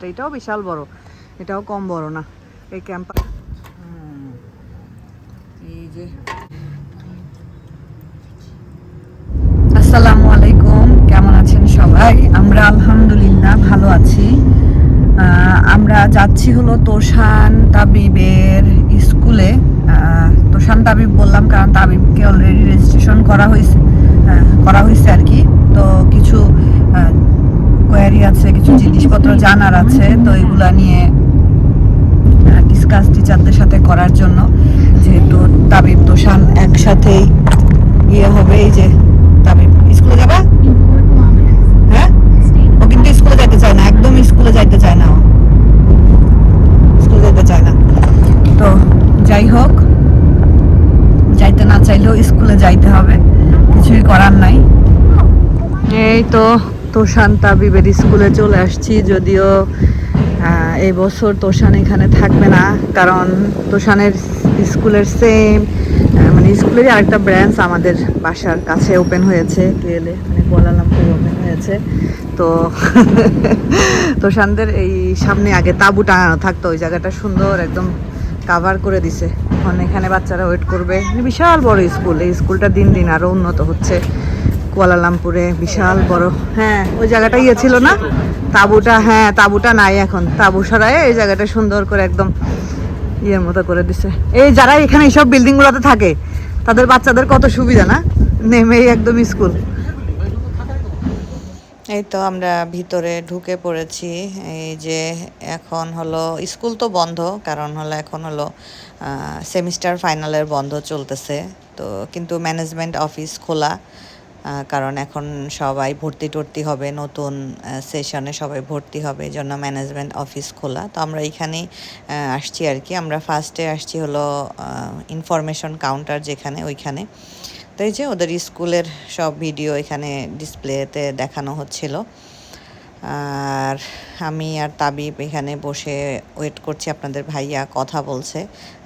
ক্যাম্পাসটা এটাও বিশাল বড়। এটাও কম বড় না। এই ক্যাম্পাস এই যে। আসসালামু আলাইকুম। কেমন আছেন সবাই? আমরা আলহামদুলিল্লাহ ভালো আছি। আমরা যাচ্ছি হলো তোষান তাবিবের স্কুলে। তোষান তাবিব বললাম কারণ তাবিবকে অলরেডি রেজিস্ট্রেশন করা হয়েছে। করা হয়েছে আর কি। তো কিছু কোয়ারি আছে কিছু জিনিসপত্র জানার আছে তো এগুলা নিয়ে ডিসকাস টিচারদের সাথে করার জন্য। যেহেতু তাবিব তোষান একসাথেই ইয়ে হবে এই যে তাবিব। স্কুলে যাবা? হ্যাঁ? ও কিন্তু স্কুলে যাইতে চায় না একদম স্কুলে যাইতে চায় না স্কুলে যেতে চায় না। তো যাই হোক যাইতে না চাইলেও স্কুলে যাইতে হবে কিছুই করার নাই। এই তো তোষান তাবিবের স্কুলে চলে আসছি, যদিও এই বছর তোষান এখানে থাকবে না, কারণ তোষানের স্কুলের সেম মানে স্কুলেরই আরেকটা ব্রাঞ্চ আমাদের বাসার কাছে ওপেন হয়েছে কেলে মানে কুয়ালালামপুর ওপেন হয়েছে। তো তোষানদের এই সামনে আগে তাঁবু টাঙানো থাকতো, ওই জায়গাটা সুন্দর একদম কাভার করে দিছে। এখন এখানে বাচ্চারা ওয়েট করবে বিশাল বড় স্কুল, এই স্কুলটা দিন দিন আরও উন্নত হচ্ছে। কুয়ালালামপুরে, বিশাল বড় হ্যাঁ ওই জায়গাটা ইয়ে ছিল না? তাঁবুটা হ্যাঁ তাঁবুটা নাই এখন। তাঁবু সরায় এই জায়গাটা সুন্দর করে একদম ইয়ের মতো করে দিছে। এই যারা এখানে এইসব বিল্ডিং গুলোতে থাকে, তাদের বাচ্চাদের কত সুবিধা না? নেমেই একদম স্কুল। এই তো আমরা ভিতরে ঢুকে পড়েছি। এই যে এখন হলো, স্কুল তো বন্ধ, কারণ হলো এখন হলো সেমিস্টার ফাইনালের বন্ধ চলতেছে। তো কিন্তু ম্যানেজমেন্ট অফিস খোলা। কারণ এখন সবাই ভর্তি টর্তি হবে, নতুন সেশনে সবাই ভর্তি হবে, এই জন্য ম্যানেজমেন্ট অফিস খোলা। তো আমরা এইখানেই আসছি আর কি। আমরা ফার্স্টে আসছি হলো ইনফরমেশন কাউন্টার যেখানে, ওইখানে। তো এই যে ওদের স্কুলের সব ভিডিও এখানে ডিসপ্লেতে দেখানো হচ্ছিল। আর আমি আর তাবিব এখানে বসে ওয়েট করছি, আপনাদের ভাইয়া কথা বলছে।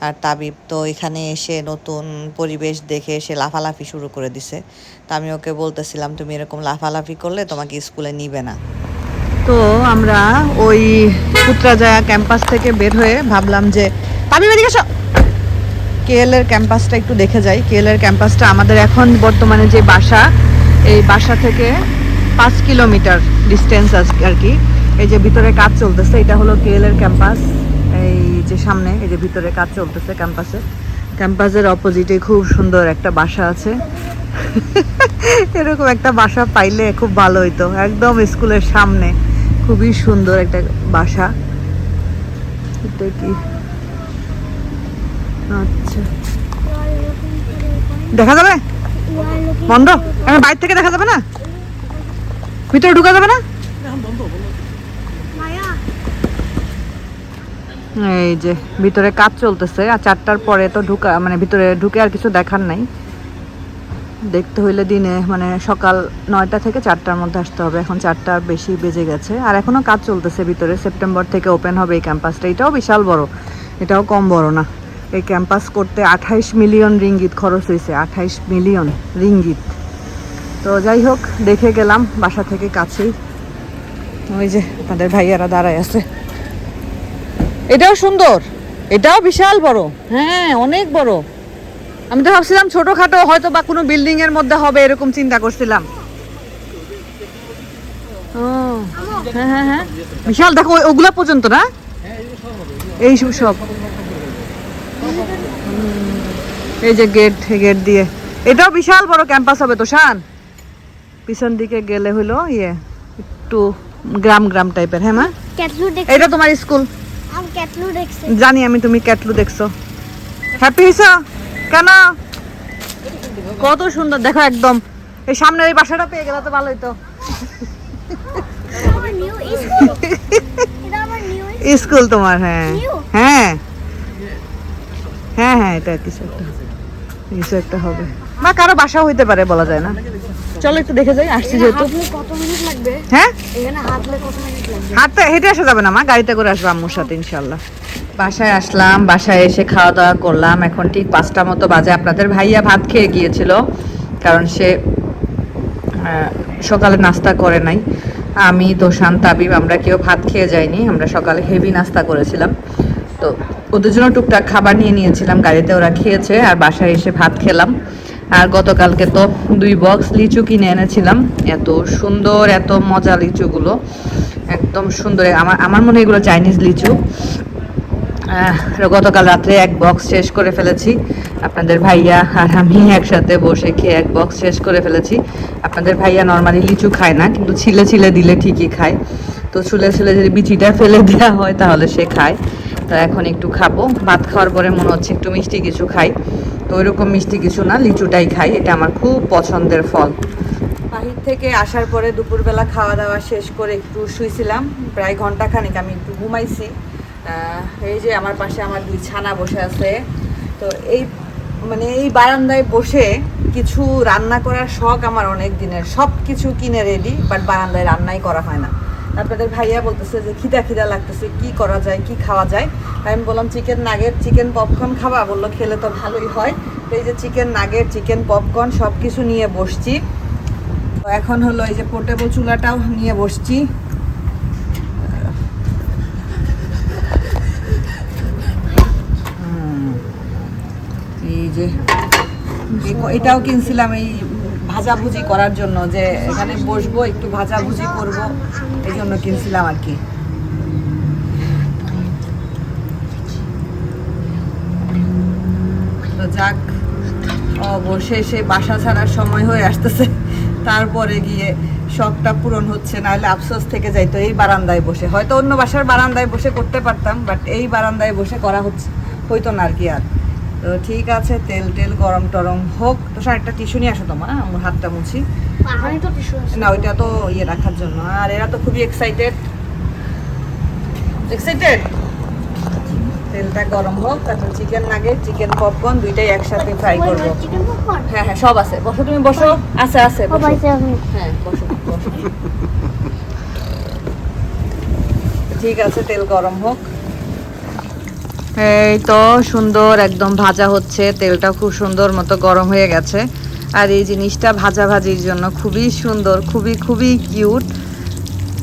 আর তাবিব তো এখানে এসে নতুন পরিবেশ দেখে এসে লাফালাফি শুরু করে দিছে। তো আমি ওকে বলতেছিলাম, তুমি এরকম লাফালাফি করলে তোমাকে স্কুলে নিবে না। তো আমরা ওই পুত্রাজয়া ক্যাম্পাস থেকে বের হয়ে ভাবলাম যে, তাবিব, এদিকে এসো। কেএল ক্যাম্পাসটা একটু দেখে যাই। কেএল এর ক্যাম্পাসটা আমাদের এখন বর্তমানে যে বাসা, এই বাসা থেকে পাঁচ কিলোমিটার ডিস্টেন্স আর কি। এই যে ভিতরে কাজ চলতেছে, এটা হলো কেএল এর ক্যাম্পাস এই যে সামনে, এই যে ভিতরে কাজ চলতেছে ক্যাম্পাসে ক্যাম্পাসের অপোজিটে খুব সুন্দর একটা বাসা আছে। এরকম একটা বাসা পাইলে খুব ভালো হইতো। একদম স্কুলের সামনে। খুবই সুন্দর একটা বাসা। এটা কি? আচ্ছা। দেখা যাবে? বন্ধ? বাইরে থেকে দেখা যাবে না? ভিতরে ঢুকা যাবে না? এই যে ভিতরে কাজ চলতেছে আর চারটার পরে তো ঢুকা মানে ভিতরে ঢুকে আর কিছু দেখার নাই। দেখতে হইলে দিনে মানে সকাল নয়টা থেকে চারটার মধ্যে আসতে হবে। এখন চারটার বেশি বেজে গেছে আর এখনও কাজ চলতেছে ভিতরে। সেপ্টেম্বর থেকে ওপেন হবে এই ক্যাম্পাসটা। এটাও বিশাল বড় এটাও কম বড় না। এই ক্যাম্পাস করতে আঠাইশ মিলিয়ন রিঙ্গিত খরচ হয়েছে আঠাইশ মিলিয়ন রিঙ্গিত। তো যাই হোক, দেখে গেলাম বাসা থেকে কাছেই। ওই যে তাদের ভাইয়ারা দাঁড়ায় আছে। এটাও সুন্দর, এটাও বিশাল বড়। হ্যাঁ অনেক বড়। আমি তো ভাবছিলাম ছোটখাটো, হয়তো বা কোনো বিল্ডিং এর মধ্যে হবে, এরকম চিন্তা করছিলাম। ও হ্যাঁ হ্যাঁ হ্যাঁ। বিশাল, দেখো ওগুলা পর্যন্ত না? এই সব এই যে গেট গেট দিয়ে। এটাও বিশাল বড় ক্যাম্পাস হবে তো, শান? পিছন দিকে গেলে হলো ইয়ে একটু গ্রাম গ্রাম টাইপের হ্যাঁ মা? এটা তোমার স্কুল। আমি ক্যাটলু দেখছি। জানি আমি তুমি ক্যাটলু দেখছ। হ্যাপি হয়েছো কেন? কত সুন্দর দেখো একদম। এই সামনের এই বাসাটা পেয়ে গেলে তো ভালোই তো। স্কুল তোমার হ্যাঁ। হ্যাঁ। হ্যাঁ হ্যাঁ এটা কিছু একটা। কিছু একটা হবে। বা কারও বাসাও হইতে পারে বলা যায় না। চলো একটু দেখে যাই আসছি যেহেতু। হ্যাঁ? এখানে হাঁটলে কত মিনিট লাগবে? হাঁটতে হেঁটে আসা যাবে না মা গাড়িতে করে আসব আম্মুর সাথে ইনশাল্লাহ বাসায় আসলাম বাসায় এসে খাওয়া দাওয়া করলাম। এখন ঠিক পাঁচটা মতো বাজে। আপনাদের ভাইয়া ভাত খেয়ে গিয়েছিল কারণ সে সকালে নাস্তা করে নাই। আমি তোষান তাবিব আমরা কেউ ভাত খেয়ে যাইনি। আমরা সকালে হেভি নাস্তা করেছিলাম। তো ওদের জন্য টুকটাক খাবার নিয়ে নিয়েছিলাম। গাড়িতে ওরা খেয়েছে আর বাসায় এসে ভাত খেলাম। আর গতকালকে তো দুই বক্স লিচু কিনে এনেছিলাম। এত সুন্দর, এত মজা লিচুগুলো। একদম সুন্দর। আমার আমার মনে হয় এগুলো চাইনিজ লিচু। গতকাল রাত্রে এক বক্স শেষ করে ফেলেছি। আপনাদের ভাইয়া আর আমি একসাথে বসে খেয়ে এক বক্স শেষ করে ফেলেছি। আপনাদের ভাইয়া নর্মালি লিচু খায় না, কিন্তু ছিলে ছিলে দিলে ঠিকই খায়। তো ছুলে ছুলে যদি বিচিটা ফেলে দেওয়া হয়, তাহলে সে খায়। তো এখন একটু খাব। ভাত খাওয়ার পরে মনে হচ্ছে একটু মিষ্টি কিছু খাই। ওইরকম মিষ্টি কিছু না, লিচুটাই খাই, এটা আমার খুব পছন্দের ফল। বাহির থেকে আসার পরে দুপুরবেলা খাওয়া দাওয়া শেষ করে একটু শুয়েছিলাম প্রায় ঘণ্টা খানিক আমি একটু ঘুমাইছি। এই যে আমার পাশে আমার দুই ছানা বসে আছে। তো এই মানে এই বারান্দায় বসে কিছু রান্না করার শখ আমার অনেক দিনের সব কিছু কিনে রেডি বাট বারান্দায় রান্নাই করা হয় না। আপনাদের ভাইয়া বলতেছে যে খিদা খিদা লাগতেছে, কি করা যায়, কি খাওয়া যায়? আমি বললাম চিকেন নাগেট চিকেন পপকর্ন খাওয়া বলল, খেলে তো ভালোই হয়। এই যে চিকেন নাগেট চিকেন পপকর্ন সব কিছু নিয়ে বসছি। তো এখন হলো এই যে পোর্টেবল চুলাটাও নিয়ে বসছি। এই যে, এটাও কিনছিলাম, এই ভাজাভুজি করার জন্য যে এখানে বসবো, একটু ভাজাভুজি করব, এই জন্য কিনছিলাম আর কি। যাক, অবশেষে বাসা ছাড়ার সময় হয়ে আসতেছে। তারপরে গিয়ে শখটা পূরণ হচ্ছে, নাহলে আফসোস থেকে যাইতো এই বারান্দায় বসে। হয়তো অন্য বাসার বারান্দায় বসে করতে পারতাম বাট এই বারান্দায় বসে করা হচ্ছে, হইতো না আর কি আর। তো ঠিক আছে তেল টেল গরম টরম হোক। তো স্যার একটা টিস্যু নিয়ে আসো তোমার আমার হাতটা মুছি। না ওইটা তো ইয়ে রাখার জন্য। আর এরা তো খুবই এক্সাইটেড এক্সাইটেড তেলটা গরম হোক তারপর চিকেন নাগেট চিকেন পপকর্ন দুইটাই একসাথে ফ্রাই করব। হ্যাঁ হ্যাঁ সব আছে। বসো তুমি বসো। আছে আছে হ্যাঁ বসো বসো। ঠিক আছে তেল গরম হোক। এই তো সুন্দর একদম ভাজা হচ্ছে তেলটা খুব সুন্দর মতো গরম হয়ে গেছে। আর এই জিনিসটা ভাজা ভাজির জন্য খুবই সুন্দর খুবই খুবই কিউট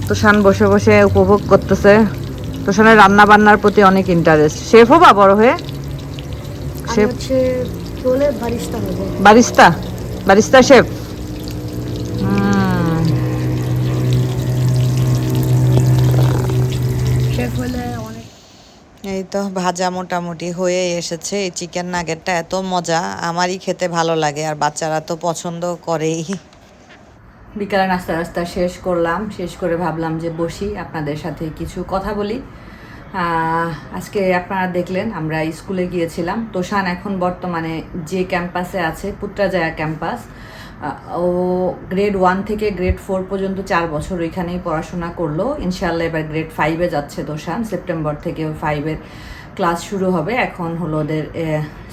তোষান বসে বসে উপভোগ করতেছে। তোষানের রান্না বান্নার প্রতি অনেক ইন্টারেস্ট শেফ হবা বড় হয়ে? Chef barista barista? Barista chef তো ভাজা মোটামুটি হয়ে এসেছে। এই চিকেন নাগেটটা এত মজা, আমারই খেতে ভালো লাগে আর বাচ্চারা তো পছন্দ করেই। বিকালে নাস্তা নাস্তা শেষ করলাম, শেষ করে ভাবলাম যে বসি, আপনাদের সাথে কিছু কথা বলি। আজকে আপনারা দেখলেন, আমরা স্কুলে গিয়েছিলাম। তোষান এখন বর্তমানে যে ক্যাম্পাসে আছে, পুত্রাজায়া ক্যাম্পাস ও গ্রেড ওয়ান থেকে গ্রেড ফোর পর্যন্ত চার বছর ওইখানেই পড়াশোনা করল। ইনশাল্লাহ এবার গ্রেড ফাইভে যাচ্ছে দোষান। সেপ্টেম্বর থেকে ফাইভের ক্লাস শুরু হবে। এখন হলো ওদের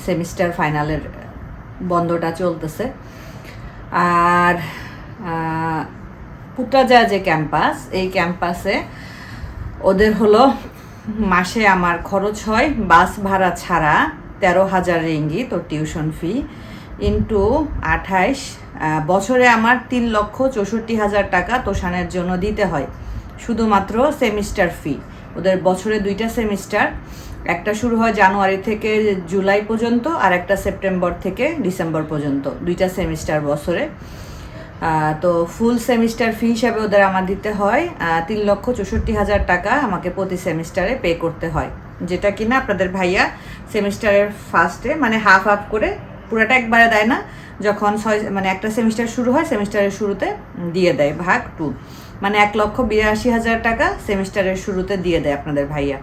সেমিস্টার ফাইনালের বন্ধটা চলতেছে। আর পুত্রাজা যে ক্যাম্পাস এই ক্যাম্পাসে ওদের হলো মাসে আমার খরচ হয় বাস ভাড়া ছাড়া তেরো হাজার রিঙ্গিত ও টিউশন ফি ইন্টু আঠাইশ বছরে আমার তিন লক্ষ চৌষট্টি হাজার টাকা তোষানের জন্য দিতে হয়। শুধুমাত্র সেমিস্টার ফি। ওদের বছরে দুইটা সেমিস্টার। একটা শুরু হয় জানুয়ারি থেকে জুলাই পর্যন্ত আর একটা সেপ্টেম্বর থেকে ডিসেম্বর পর্যন্ত। দুইটা সেমিস্টার বছরে। তো ফুল সেমিস্টার ফি হিসাবে ওদের আমার দিতে হয়। তিন লক্ষ চৌষট্টি হাজার টাকা আমাকে প্রতি সেমিস্টারে পে করতে হয়। যেটা কিনা আপনাদের ভাইয়া সেমিস্টারের ফার্স্টে মানে হাফ হাফ করে পুরোটা একবারে দেয় না, যখন ছয় মানে একটা সেমিস্টার শুরু হয়, সেমিস্টারের শুরুতে দিয়ে দেয় ভাগ টু। মানে এক লক্ষ বিরাশি হাজার টাকা সেমিস্টারের শুরুতে দিয়ে দেয় আপনাদের ভাইয়া।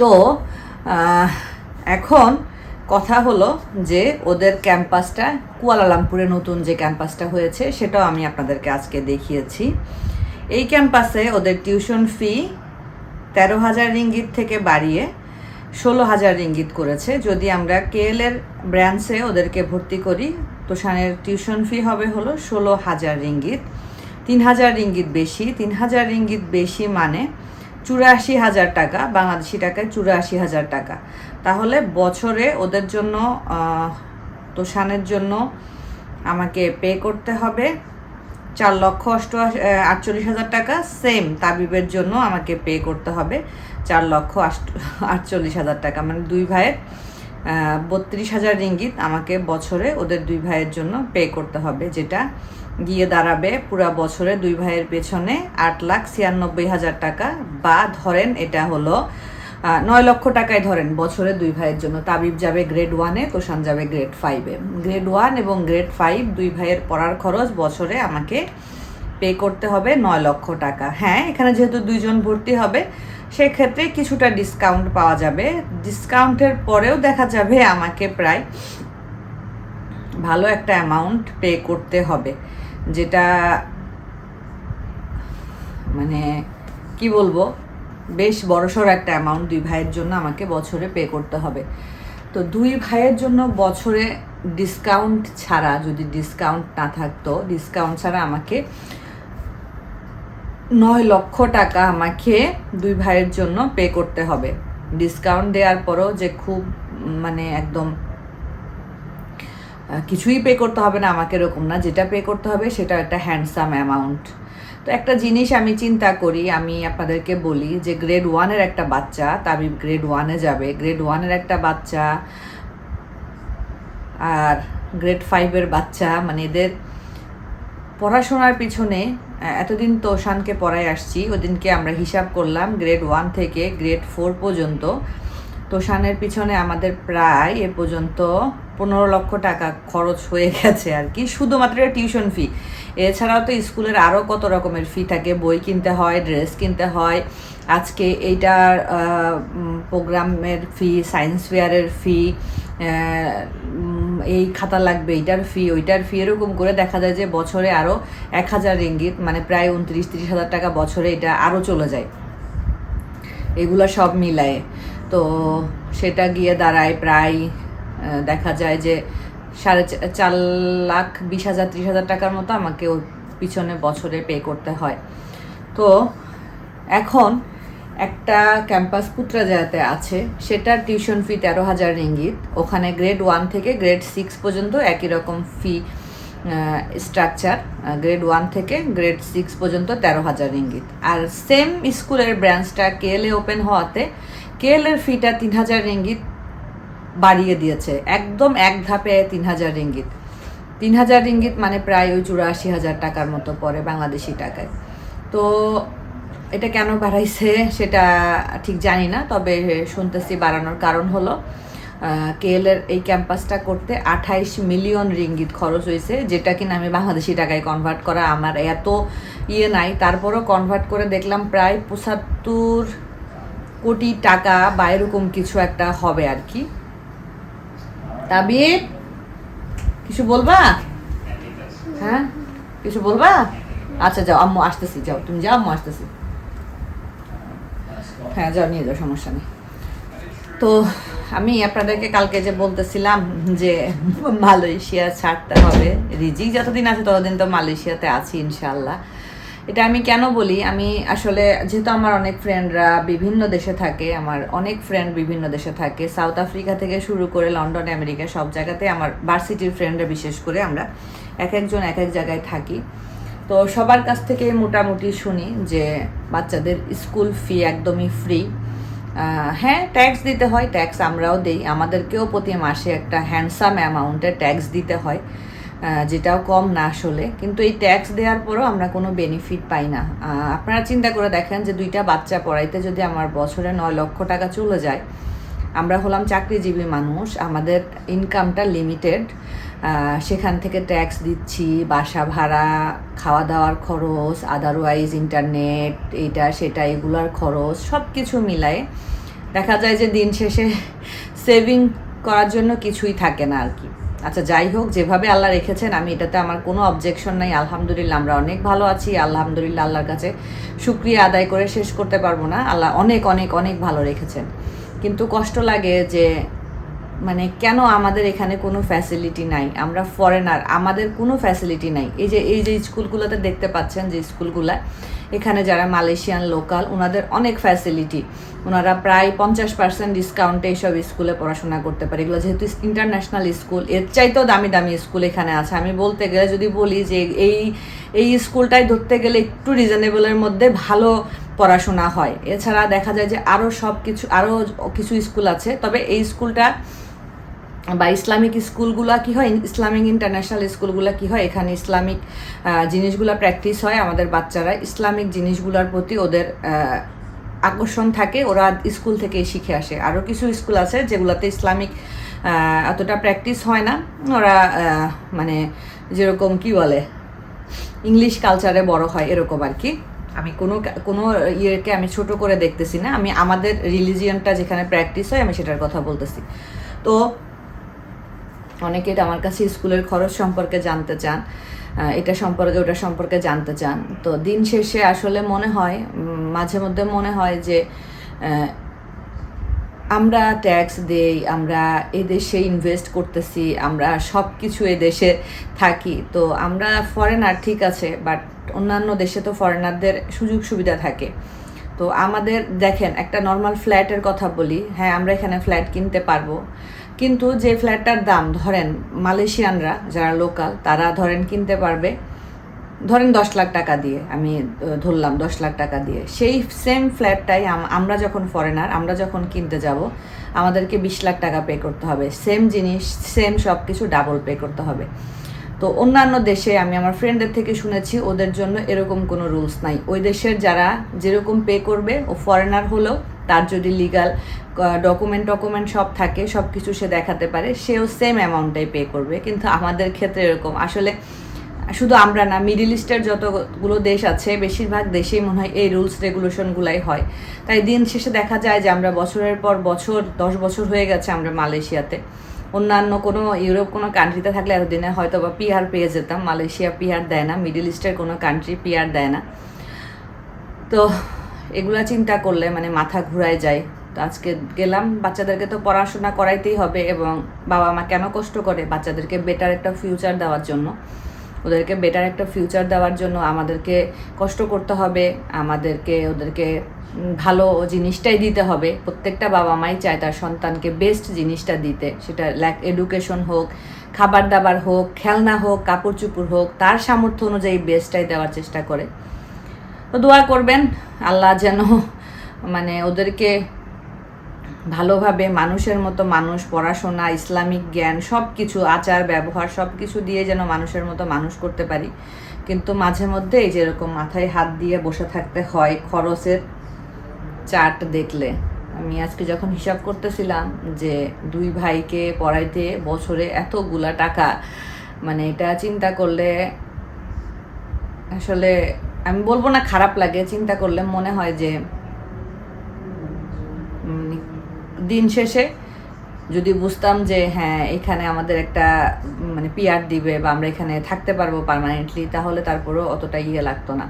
তো এখন কথা হলো যে ওদের ক্যাম্পাসটা, কুয়ালালামপুরে নতুন যে ক্যাম্পাসটা হয়েছে, সেটাও আমি আপনাদেরকে আজকে দেখিয়েছি। এই ক্যাম্পাসে ওদের টিউশন ফি তেরো হাজার রিঙ্গিত থেকে বাড়িয়ে ষোলো হাজার ইঙ্গিত করেছে। যদি আমরা কেএল এর ব্রাঞ্চে ওদেরকে ভর্তি করি, তোষানের টিউশন ফি হবে হলো ষোলো হাজার রিঙ্গিত তিন হাজার রিঙ্গিত বেশি। তিন হাজার রিঙ্গিত বেশি মানে চুরাশি হাজার টাকা, বাংলাদেশি টাকায় চুরাশি হাজার টাকা। তাহলে বছরে ওদের জন্য তোষানের জন্য আমাকে পে করতে হবে। চার লক্ষ অষ্টআশি আটচল্লিশ হাজার টাকা সেম তাবিবের জন্য আমাকে পে করতে হবে। চার লক্ষ আটচল্লিশ হাজার টাকা মানে দুই ভাইয়ের বত্রিশ হাজার রিঙ্গিত আমাকে বছরে ওদের দুই ভাইয়ের জন্য পে করতে হবে, যেটা গিয়ে দাঁড়াবে পুরা বছরে দুই ভাইয়ের পেছনে আট লাখ ছিয়ানব্বই হাজার টাকা। বা ধরেন এটা হলো নয় লক্ষ টাকায় ধরেন, বছরে দুই ভাইয়ের জন্য। তাবিব যাবে গ্রেড ওয়ানে তোষান যাবে গ্রেড ফাইভে গ্রেড ওয়ান এবং গ্রেড ফাইভ দুই ভাইয়ের পড়ার খরচ বছরে আমাকে পে করতে হবে নয় লক্ষ টাকা। হ্যাঁ এখানে যেহেতু দুইজন ভর্তি হবে, সেক্ষেত্রে কিছুটা ডিসকাউন্ট পাওয়া যাবে। ডিসকাউন্টের পরেও দেখা যাবে আমাকে প্রায় ভালো একটা অ্যামাউন্ট পে করতে হবে। যেটা মানে কি বলব? বেশ বড়সড় একটা অ্যামাউন্ট দুই ভাইয়ের জন্য আমাকে বছরে পে করতে হবে। তো দুই ভাইয়ের জন্য বছরে ডিসকাউন্ট ছাড়া, যদি ডিসকাউন্ট না থাকতো ডিসকাউন্ট ছাড়া আমাকে নয় লক্ষ টাকা আমাকে দুই ভাইয়ের জন্য পে করতে হবে। ডিসকাউন্ট দেওয়ার পরও যে খুব মানে একদম কিছুই পে করতে হবে না আমাকে এরকম না। যেটা পে করতে হবে সেটা একটা হ্যান্ডসাম অ্যামাউন্ট তো একটা জিনিস আমি চিন্তা করি, আমি আপনাদেরকে বলি যে গ্রেড ওয়ানের একটা বাচ্চা, তাবিব গ্রেড ওয়ানে যাবে। গ্রেড ওয়ানের একটা বাচ্চা আর গ্রেড ফাইভের বাচ্চা মানে এদের পড়াশোনার পিছনে এতদিন তো শানকে পড়ায় আসছি, ওদিনকে আমরা হিসাব করলাম গ্রেড ওয়ান থেকে গ্রেড ফোর পর্যন্ত। তোষানের পিছনে আমাদের প্রায় এ পর্যন্ত পনেরো লক্ষ টাকা খরচ হয়ে গেছে আর কি, শুধুমাত্র টিউশন ফি। এছাড়াও তো স্কুলের আরও কত রকমের ফি থাকে, বই কিনতে হয়, ড্রেস কিনতে হয়। আজকে এইটার প্রোগ্রামের ফি, সায়েন্স ফেয়ারের ফি এই খাতা লাগবে, এইটার ফি, ওইটার ফি, এরকম করে দেখা যায় যে বছরে আরও এক হাজার রিঙ্গিত মানে প্রায় উনত্রিশ, তিরিশ হাজার টাকা বছরে এটা আরও চলে যায়। এগুলো সব মিলায়ে। তো সেটা গিয়ে দাঁড়ায় প্রায় দেখা যায় যে সাড়ে চার লাখ বিশ হাজার, ত্রিশ হাজার টাকার মতো আমাকে ওর পিছনে বছরে পে করতে হয়। তো এখন একটা ক্যাম্পাস পুত্রা পুত্রাজায়াতে আছে, সেটার টিউশন ফি তেরো হাজার রিঙ্গিত। ওখানে গ্রেড ওয়ান থেকে গ্রেড সিক্স পর্যন্ত একই রকম ফি স্ট্রাকচার গ্রেড ওয়ান থেকে গ্রেড সিক্স পর্যন্ত তেরো হাজার রিঙ্গিত। আর সেম স্কুলের ব্রাঞ্চটা কেএলএ ওপেন হওয়াতে কেএলের ফিটা তিন হাজার রিঙ্গিত। বাড়িয়ে দিয়েছে। একদম এক ধাপে তিন হাজার রিঙ্গিত। তিন হাজার রিঙ্গিত মানে প্রায় ওই চুরাশি হাজার টাকার মতো পড়ে বাংলাদেশি টাকায়। তো এটা কেন বাড়াইছে সেটা ঠিক জানি না, তবে শুনতেছি বাড়ানোর কারণ হলো কেএলের এই ক্যাম্পাসটা করতে আঠাইশ মিলিয়ন রিঙ্গিত খরচ হয়েছে, যেটা কিনা আমি বাংলাদেশি টাকায় কনভার্ট করা আমার এত ইয়ে নাই। তারপরও কনভার্ট করে দেখলাম প্রায় পঁচাত্তর কোটি টাকা বা এরকম কিছু একটা হবে আর কি। তাবিব, কিছু বলবা? হ্যাঁ? কিছু বলবা? আচ্ছা যাও, আম্মু আসতেছি, যাও, তুমি যাও, আম্মু আসতেছি। হ্যাঁ যাও, নিয়ে যাও, সমস্যা নেই। তো আমি আপনাদেরকে কালকে যে বলতেছিলাম যে মালয়েশিয়া ছাড়তে হবে, রিজিক যতদিন আছে ততদিন তো মালয়েশিয়াতে আছি ইনশাল্লাহ এটা আমি কেন বলি? আমি আসলে যেহেতু আমার অনেক ফ্রেন্ডরা বিভিন্ন দেশে থাকে, আমার অনেক ফ্রেন্ড বিভিন্ন দেশে থাকে সাউথ আফ্রিকা থেকে শুরু করে লন্ডন আমেরিকা সব জায়গাতে আমার ভার্সিটির ফ্রেন্ডরা বিশেষ করে আমরা এক একজন এক এক জায়গায় থাকি। তো সবার কাছ থেকে মোটামুটি শুনি যে বাচ্চাদের স্কুল ফি একদমই ফ্রি হ্যাঁ ট্যাক্স দিতে হয় ট্যাক্স আমরাও দেই। আমাদেরকেও প্রতি মাসে একটা হ্যান্ডসাম অ্যামাউন্টের ট্যাক্স দিতে হয়। যেটাও কম না আসলে, কিন্তু এই ট্যাক্স দেওয়ার পরও আমরা কোনো বেনিফিট পাই না। আপনারা চিন্তা করে দেখেন যে দুইটা বাচ্চা পড়াইতে যদি আমার বছরে নয় লক্ষ টাকা চলে যায়, আমরা হলাম চাকরিজীবী মানুষ, আমাদের ইনকামটা লিমিটেড সেখান থেকে ট্যাক্স দিচ্ছি, বাসা ভাড়া খাওয়া দাওয়ার খরচ আদারওয়াইজ ইন্টারনেট এইটা সেটা, এগুলার খরচ সব কিছু মিলায়ে দেখা যায় যে দিন শেষে সেভিং করার জন্য কিছুই থাকে না আর কি। আচ্ছা যাই হোক, যেভাবে আল্লাহ রেখেছেন, আমি এটাতে আমার কোনো অবজেকশন নাই। আলহামদুলিল্লাহ, আমরা অনেক ভালো আছি। আলহামদুলিল্লাহ, আল্লাহর কাছে শুক্রিয়া আদায় করে শেষ করতে পারব না। আল্লাহ অনেক অনেক অনেক ভালো রেখেছেন। কিন্তু কষ্ট লাগে যে মানে কেন আমাদের এখানে কোনো ফ্যাসিলিটি নাই? আমরা ফরেনার আমাদের কোনো ফ্যাসিলিটি নাই। এই যে এই যে স্কুলগুলোতে দেখতে পাচ্ছেন যে স্কুলগুলা এখানে যারা মালয়েশিয়ান লোকাল, ওনাদের অনেক ফ্যাসিলিটি ওনারা প্রায় পঞ্চাশ পার্সেন্ট ডিসকাউন্টে এইসব স্কুলে পড়াশোনা করতে পারে। এগুলো যেহেতু ইন্টারন্যাশনাল স্কুলের চাইতেও দামি দামি স্কুল এখানে আছে। আমি বলতে গেলে যদি বলি যে এই এই স্কুলটাই ধরতে গেলে একটু রিজনেবলের মধ্যে ভালো পড়াশোনা হয়। এছাড়া দেখা যায় যে আরও সব কিছু আরও কিছু স্কুল আছে। তবে এই স্কুলটা বা ইসলামিক স্কুলগুলো কি হয়? ইসলামিক ইন্টারন্যাশনাল স্কুলগুলো কি হয়? এখানে ইসলামিক জিনিসগুলো প্র্যাকটিস হয় আমাদের বাচ্চারা। ইসলামিক জিনিসগুলোর প্রতি ওদের আকর্ষণ থাকে, ওরা স্কুল থেকে শিখে আসে। আরও কিছু স্কুল আছে যেগুলোতে ইসলামিক এতটা প্র্যাকটিস হয় না। ওরা মানে যেরকম কি বলে, ইংলিশ কালচারে বড় হয় এরকম আর কি আমি কোনো কোনো ইয়েকে আমি ছোট করে দেখতেছি না। আমি আমাদের রিলিজিয়নটা যেখানে প্র্যাকটিস হয় আমি সেটার কথা বলতেছি। তো অনেকে আমার কাছে স্কুলের খরচ সম্পর্কে জানতে চান এটা সম্পর্কে, ওটা সম্পর্কে জানতে চান। তো দিন শেষে আসলে মনে হয় মাঝে মধ্যে মনে হয় যে আমরা ট্যাক্স দেই, আমরা এদেশে ইনভেস্ট করতেছি, আমরা সব কিছু এদেশে থাকি। তো আমরা ফরেনার ঠিক আছে, বাট অন্যান্য দেশে তো ফরেনারদের সুযোগ সুবিধা থাকে। তো আমাদের, দেখেন, একটা নর্মাল ফ্ল্যাটের কথা বলি হ্যাঁ আমরা এখানে ফ্ল্যাট কিনতে পারব। কিন্তু যে ফ্ল্যাটটার দাম, ধরেন মালয়েশিয়ানরা যারা লোকাল তারা ধরেন কিনতে পারবে, ধরেন দশ লাখ টাকা দিয়ে, আমি ধরলাম দশ লাখ টাকা দিয়ে। সেই সেম ফ্ল্যাটটাই আমরা যখন ফরেনার আমরা যখন কিনতে যাব, আমাদেরকে বিশ লাখ টাকা পে করতে হবে। সেম জিনিস সেম সব কিছু ডাবল পে করতে হবে। তো অন্যান্য দেশে আমি আমার ফ্রেন্ডদের থেকে শুনেছি, ওদের জন্য এরকম কোনো রুলস নাই। ওই দেশের যারা যেরকম পে করবে, ও ফরেনার হলেও তার যদি লিগাল ডকুমেন্ট ডকুমেন্ট সব থাকে সব কিছু সে দেখাতে পারে, সেও সেম অ্যামাউন্টটাই পে করবে। কিন্তু আমাদের ক্ষেত্রে এরকম। আসলে শুধু আমরা না মিডিল ইস্টের যতগুলো দেশ আছে, বেশিরভাগ দেশেই মনে হয় এই রুলস রেগুলেশনগুলাই হয়। তাই দিন শেষে দেখা যায় যে আমরা বছরের পর বছর, দশ বছর হয়ে গেছে আমরা মালয়েশিয়াতে। অন্যান্য কোনো ইউরোপ কোনো কান্ট্রিতে থাকলে এতদিনে হয়তো বা পিআর পেয়ে যেতাম। মালয়েশিয়া পিআর দেয় না মিডিল ইস্টের কোনো কান্ট্রি পিআর দেয় না। তো এগুলা চিন্তা করলে মানে মাথা ঘুরায় যায়। তো আজকে গেলাম, বাচ্চাদেরকে তো পড়াশোনা করাইতেই হবে এবং বাবা মা কেন কষ্ট করে? বাচ্চাদেরকে বেটার একটা ফিউচার দেওয়ার জন্য। ওদেরকে বেটার একটা ফিউচার দেওয়ার জন্য আমাদেরকে কষ্ট করতে হবে। আমাদেরকে, ওদেরকে ভালো জিনিসটাই দিতে হবে। প্রত্যেকটা বাবা মাই চায় তার সন্তানকে বেস্ট জিনিসটা দিতে। সেটা ল্যাক এডুকেশন হোক, খাবার দাবার হোক, খেলনা হোক, কাপড় চুপড় হোক, তার সামর্থ্য অনুযায়ী বেস্টটাই দেওয়ার চেষ্টা করে। তো দোয়া করবেন, আল্লাহ যেন মানে ওদেরকে ভালোভাবে মানুষের মতো মানুষ, পড়াশোনা, ইসলামিক জ্ঞান সব কিছু আচার, ব্যবহার সব কিছু দিয়ে যেন মানুষের মতো মানুষ করতে পারি। কিন্তু মাঝে মধ্যে এই যেরকম মাথায় হাত দিয়ে বসে থাকতে হয়, খরচের চার্ট দেখলে। আমি আজকে যখন হিসাব করতেছিলাম যে দুই ভাইকে পড়াইতে বছরে এতগুলা টাকা মানে এটা চিন্তা করলে আসলে আমি বলব না খারাপ লাগে, চিন্তা করলে মনে হয় যে দিন শেষে যদি বুঝতাম যে হ্যাঁ এখানে আমাদের একটা মানে পিয়ার দিবে বা আমরা এখানে থাকতে পারব পার্মানেন্টলি তাহলে তারপরেও অতটা ইয়ে লাগতো না।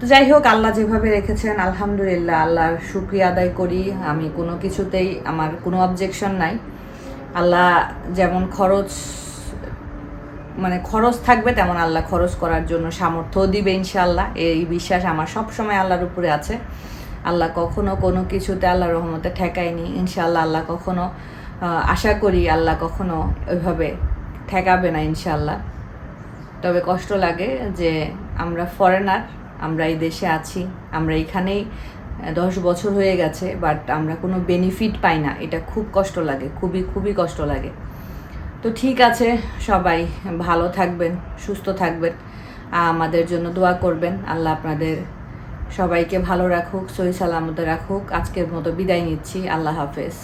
তো যাই হোক, আল্লাহ যেভাবে রেখেছেন, আলহামদুলিল্লাহ, আল্লাহর শুক্রিয়া আদায় করি। আমি কোনো কিছুতেই আমার কোনো অবজেকশন নাই। আল্লাহ যেমন খরচ মানে খরচ থাকবে তেমন আল্লাহ খরচ করার জন্য সামর্থ্য দিবে ইনশাআল্লাহ। এই বিশ্বাস আমার সব সময় আল্লাহর উপরে আছে। আল্লাহ কখনো কোনো কিছুতে আল্লাহর রহমতে ঠেকায়নি। ইনশাআল্লাহ আল্লাহ কখনো আশা করি আল্লাহ কখনো ওইভাবে ঠেকাবে না ইনশাআল্লাহ। তবে কষ্ট লাগে যে আমরা ফরেনার আমরা এই দেশে আছি, আমরা এখানেই দশ বছর হয়ে গেছে বাট আমরা কোনো বেনিফিট পাই না। এটা খুব কষ্ট লাগে, খুবই খুবই কষ্ট লাগে। তো ঠিক আছে, সবাই ভালো থাকবেন, সুস্থ থাকবেন আমাদের জন্য দোয়া করবেন। আল্লাহ আপনাদের সবাইকে ভালো রাখুক, সহি সালামতে রাখুক। আজকের মতো বিদায় নিচ্ছি। আল্লাহ হাফেজ।